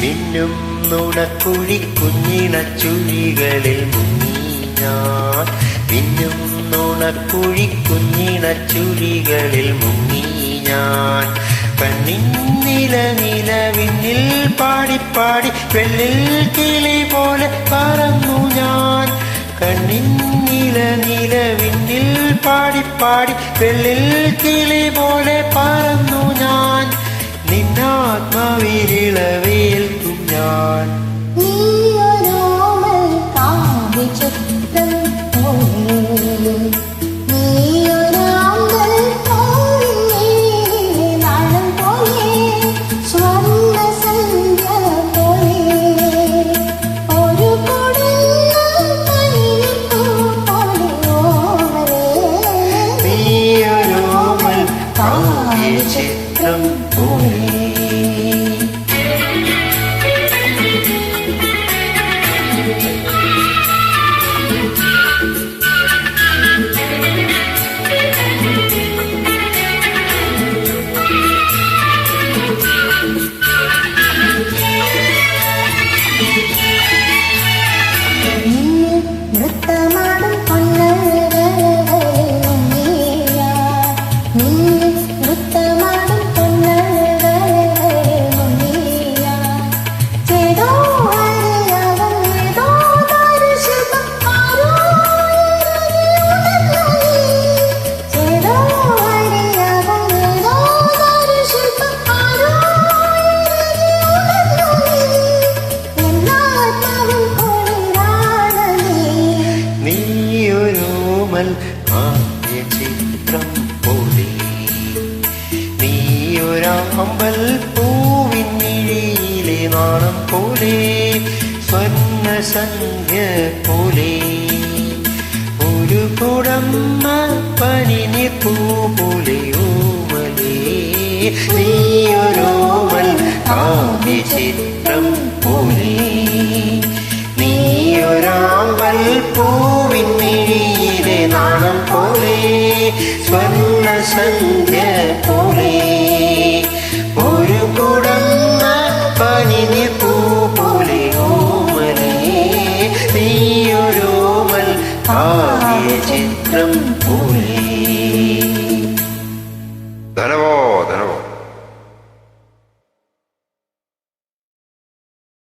മിന്നും നുണക്കുഴി കുഞ്ഞിണച്ചുഴികളിൽ മുങ്ങി ഞാൻ മിന്നും നുണക്കുഴി കുഞ്ഞിണച്ചുഴികളിൽ മുങ്ങി ഞാൻ കണ്ണിൻ നില നിലവിന്നിൽ പാടിപ്പാടി വെള്ളിൽ കിളി പോലെ പറന്നു ഞാൻ. കണ്ണിന്നില നില നിലവിന്നിൽ പാടിപ്പാടി വെള്ളിൽ കിളി പോലെ പറന്നു ഞാൻ. നിന്നാത്മാവിരിളവേൽക്കും കാവ്യചിത്രം പൊടി നീയൊരാമ്പൽ പൂവിൻ മിഴിയിലെ നാണം പോലെ സ്വർണ സന്ധ്യ പോലെ. ഒരു കുടമ്മ പനിനിപ്പൂ പോലെ ഓമലേ. നീയൊരോമൽ കാവ്യചിത്രം പോലെ. സ്വർണ സന്ധ്യ പോലെ ഒരു കുടന്ന പനിന് പൂ പോലെ ഓമലേ നീയൊരോമൽ ആയ ചിത്രം പോലെ.